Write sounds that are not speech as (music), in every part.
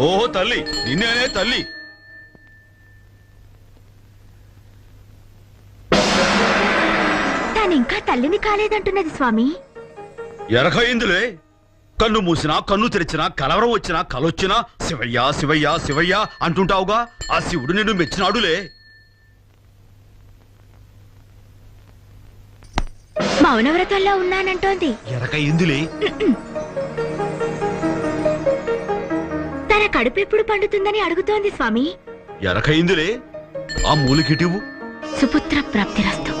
ఓహో తల్లి. నిన్నేనే తల్లి. తానింకా తల్లిని కాలేదంటున్నది స్వామి. ఎరకయిందిలే కన్ను మూసినా కన్ను తెరిచినా కలవరం వచ్చినా కలొచ్చినా శివయ్య శివయ్య శివయ్య అంటుంటావుగా? ఆ శివుడు నిన్ను మెచ్చినాడులే. మౌనవ్రతంలో ఉన్నానంటోంది. ఎరకయిందిలే (laughs) తన కడుపు ఎప్పుడు పండుతుందని అడుగుతోంది స్వామి. ఎరకయిందిలే ఆ మూలికిటివు. సుపుత్ర ప్రాప్తిరస్తు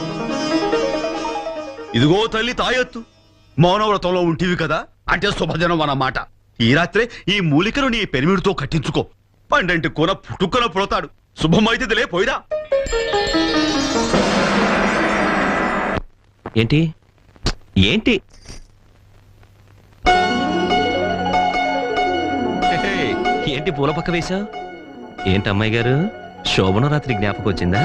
ఇదిగో తల్లి తాయెత్తు. మౌనవ్రతంలో ఉంటివి కదా అంటే శుభదినం అన్నమాట. ఈ రాత్రే ఈ మూలికను నీ పెరిమిడితో కట్టించుకో. పండంటి కూన పుట్టుకొన పుడతాడు. శుభమైతేదిలే పోయిరా. ఏంటి? ఏంటి? ఏంటి పూల పక్క వేశావు ఏంటి అమ్మాయి గారు? శోభన రాత్రి జ్ఞాపకం వచ్చిందా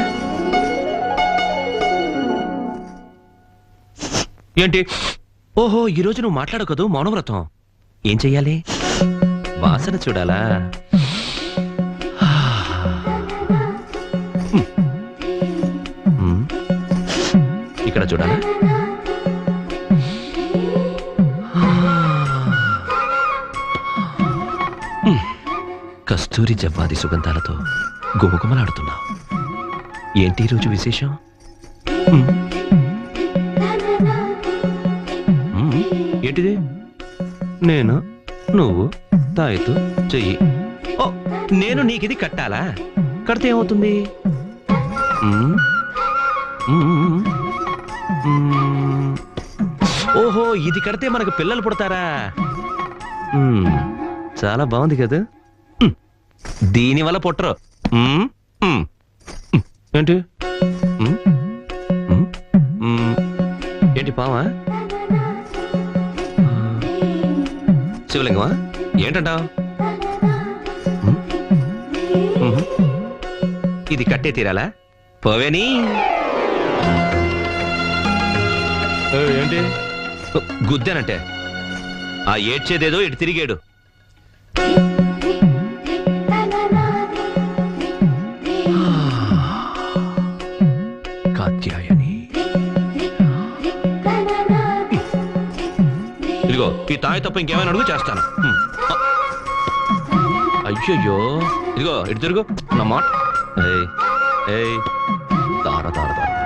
ఏంటి? ఓహో ఈ రోజు నువ్వు మాట్లాడకదు మౌనవ్రతం. ఏం చెయ్యాలి? వాసన చూడాలా? ఇక్కడ చూడాలా? కస్తూరి జవ్వాది సుగంధాలతో గుమగుమలాడుతున్నావు ఏంటి ఈ రోజు విశేషం. ఏంటిది? నేను? నువ్వు? తాయెత్తు? చెయ్యి. ఓ నేను నీకిది కట్టాలా? కడితే ఏమవుతుంది. ఓహో ఇది కడితే మనకు పిల్లలు పుడతారా. చాలా బాగుంది కదా. దీని వల్ల పుట్టరు. ఏంటి. ఏంటి పావా. శివలింగమా? ఏంటంటావు? ఇది కట్టే తీరాలా? పోవేని? ఏంటి? గుద్దానంటే. ఆ ఏడ్చేదేదో ఇటు తిరిగాడు. ఈ తాయి తప్ప ఇంకేమైనా అడుగు చేస్తాను. అయ్యయ్యో. ఇదిగో ఇటు తిరుగు. నా మాట. ఏయ్ ఏయ్. దార దార దార.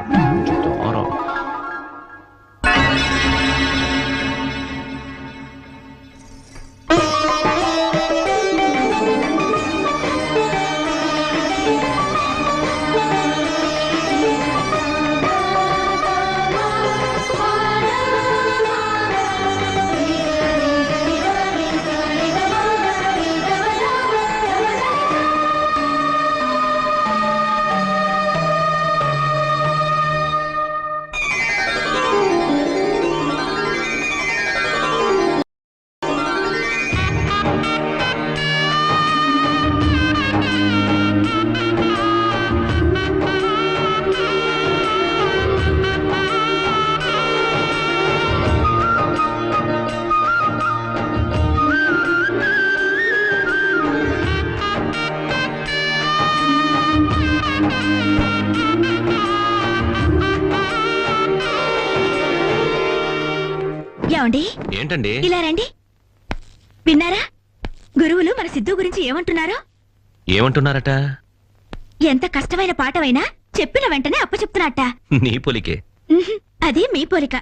ఏమండి? ఏంటండి? ఇలా రండి. విన్నారా? గురువులు మన సిద్ధు గురించి ఏమంటున్నారో? ఏమంటున్నారట? ఎంత కష్టమైన పాఠమైనా చెప్పిన వెంటనే అప్పచెప్తున్నట్ట. నీ పొలికే. అది మీ పోలిక.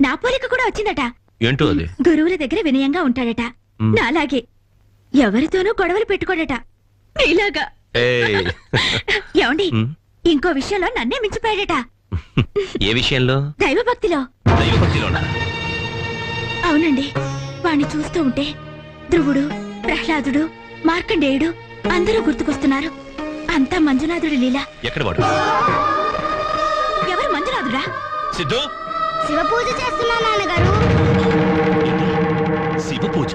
నా పోలిక కూడా వచ్చిందట. ఏంటో అది? గురువుల దగ్గర వినయంగా ఉంటాడట. నాలాగే. ఎవరితోనూ గొడవలు పెట్టుకోడట. నీలాగా ఏమండి? ఇంకో విషయంలో నన్నే మించిపోయాడట. ఏ విషయంలో? దైవభక్తిలో. దైవభక్తిలోనా? అవునండి. వాణ్ణి చూస్తూ ఉంటే ధ్రువుడు ప్రహ్లాదుడు మార్కండేయుడు అందరూ గుర్తుకొస్తున్నారు. అంతా మంజునాథుడి లీల. ఎక్కడ వాడు? ఎవరు మంజునాథుడా? సిద్ధు? శివ పూజ చేస్తున్నా నాన్నగారు. శివ పూజ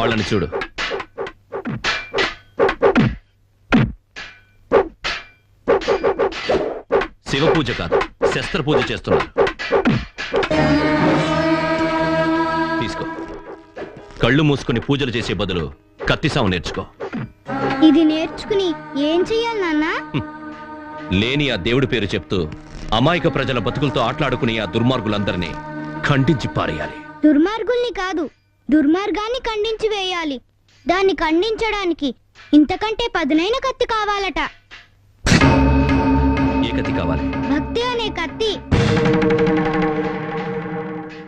వాళ్ళని చూడు. శివ పూజ కాదు శస్త్ర పూజ చేస్తున్నారు. తీసుకో. కళ్ళు మూసుకొని పూజలు చేసే బదులు కత్తిసాము నేర్చుకో. ఇది నేర్చుకుని ఏం చెయ్యాలి నాన్న? లేని ఆ దేవుడి పేరు చెప్తూ అమాయక ప్రజల బతుకులతో ఆటలాడుకునే ఆ దుర్మార్గులందరినీ ఖండించి పారేయాలి. దుర్మార్గుల్ని కాదు దుర్మార్గాన్ని ఖండించి వేయాలి. దాన్ని ఖండించడానికి ఇంతకంటే పదునైన కత్తి కావాలట. ఏ కత్తి కావాలి? భక్తి అనే కత్తి.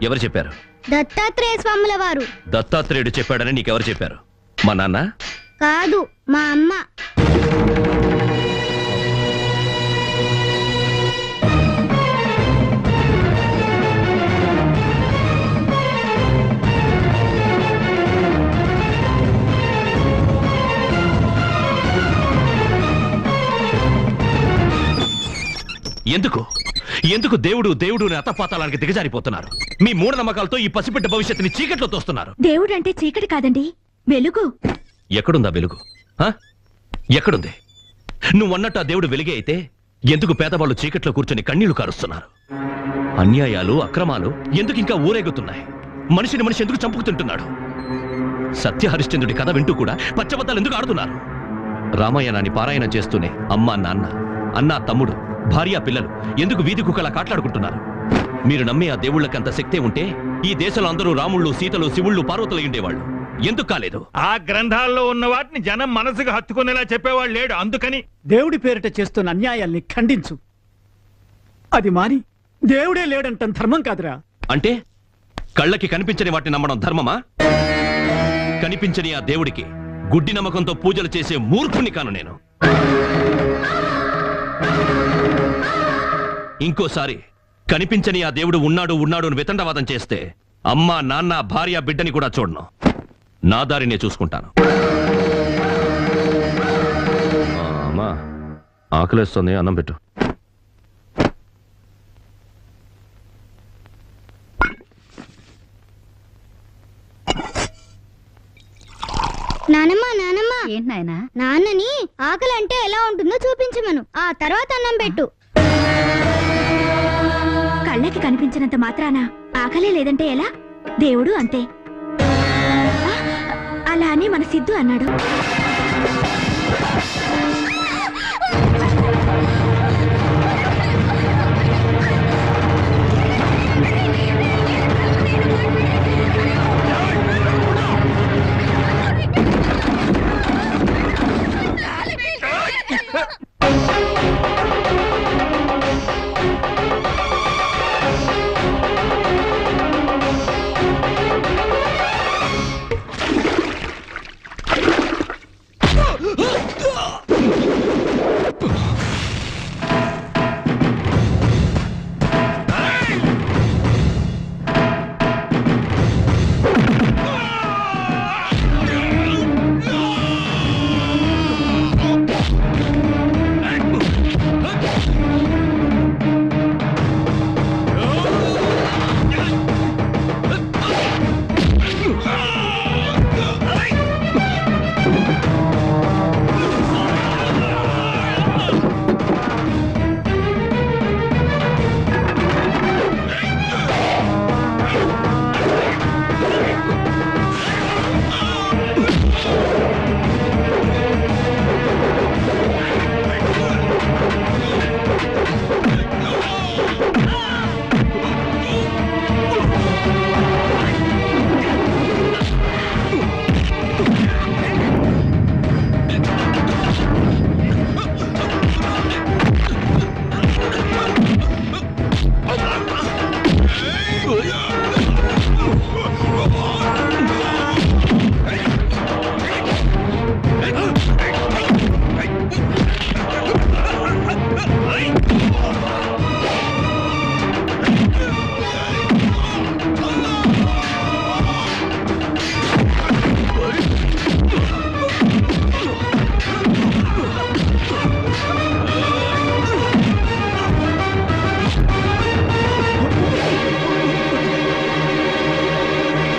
ఎవరు చెప్పారు? దత్తాత్రేయ స్వాముల వారు. దత్తాత్రేయుడు చెప్పాడని నీకెవరు చెప్పారు? మా నాన్న? కాదు మా అమ్మ. ఎందుకు? ఎందుకు దేవుడు దేవుడు అతపాతాలానికి దిగజారిపోతున్నారు? మీ మూఢనమ్మకాలతో ఈ పసిబిడ్డ భవిష్యత్తుని చీకట్లో తోస్తున్నారు. దేవుడంటే చీకటి కాదండి వెలుగు. ఎక్కడుందా వెలుగు? ఆ? ఎక్కడుంది? నువ్వన్నట్టు ఆ దేవుడు వెలిగే అయితే ఎందుకు పేదవాళ్ళు చీకట్లో కూర్చొని కన్నీళ్ళు కారుస్తున్నారు? అన్యాయాలు అక్రమాలు ఎందుకు ఇంకా ఊరేగుతున్నాయి? మనిషిని మనిషి ఎందుకు చంపుకుతుంటున్నాడు సత్య హరిశ్చంద్రుడి కథ వింటూ కూడా పచ్చబద్దాలు ఎందుకు ఆడుతున్నారు? రామాయణాన్ని పారాయణం చేస్తూనే అమ్మ నాన్న అన్న తమ్ముడు భార్య పిల్లలు. ఎందుకు వీధి కుక్కలా కాట్లాడుకుంటున్నారు? మీరు నమ్మే ఆ దేవుళ్ళకి అంత శక్తే ఉంటే ఈ దేశంలో అందరూ రాముళ్ళు సీతలు శివుళ్ళు పార్వతులు ఉండేవాళ్ళు ఎందుకు కాలేదు? ఆ గ్రంథాల్లో ఉన్న వాటిని జనం మనసుకు హత్తుకునేలా చెప్పేవాడు లేడు. అందుకని దేవుడి పేరిట చేస్తున్న అన్యాయాల్ని ఖండించు. అది మాని దేవుడే లేడంటం ధర్మం కాదురా. అంటే కళ్ళకి కనిపించని వాటిని నమ్మడం ధర్మమా? కనిపించని ఆ దేవుడికి గుడ్డి నమ్మకంతో పూజలు చేసే మూర్ఖుని కాను నేను. ఇంకోసారి కనిపించని ఆ దేవుడు ఉన్నాడు ఉన్నాడు అని వితండవాదం చేస్తే అమ్మ నాన్న భార్య బిడ్డని కూడా చూడను. నా దారినే చూసుకుంటాను. అమ్మా ఆకలేస్తుంది అన్నం పెట్టు. నానమ్మ నానమ్మ. ఏంటి నాయనా? నాన్నని ఆకలి అంటే ఎలా ఉంటుందో చూపించమను. ఆ తర్వాత అన్నం పెట్టు. కళ్ళకి కనిపించినంత మాత్రాన ఆకలే లేదంటే ఎలా? దేవుడు అంతే. అలా అని మన సిద్ధు అన్నాడు.